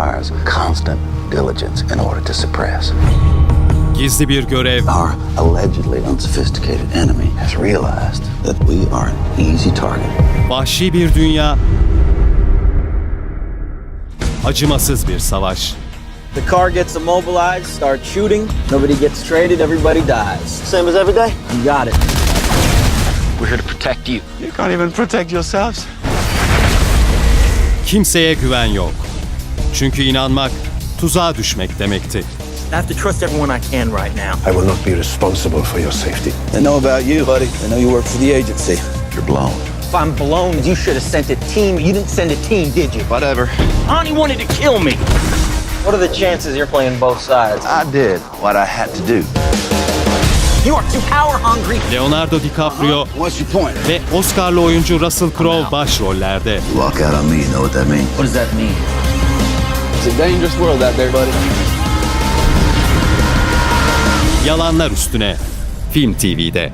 requires constant diligence in order to suppress. Gizli bir görev, Our allegedly unsophisticated enemy has realized that we are an easy target. vahşi bir dünya, acımasız bir savaş. The car gets immobilized, starts shooting, nobody gets traded, everybody dies. Same as every day? You got it. We're here to protect you. You can't even protect yourselves. Kimseye güven yok. Çünkü inanmak tuzağa düşmek demekti. I have to trust everyone I can right now. I will not be responsible for your safety. They know about you, buddy. They know you work for the agency. You're blown. If I'm blown, you should have sent a team. You didn't send a team, did you? Whatever. Ani wanted to kill me. What are the chances you're playing both sides? I did what I had to do. You are too power hungry. Leonardo DiCaprio What's your point? ve Oscar'lı oyuncu Russell Crowe başrollerde. Walk out on me, you know what that means? What does that mean? It's a dangerous world out there, buddy. Yalanlar üstüne. Film TV'de.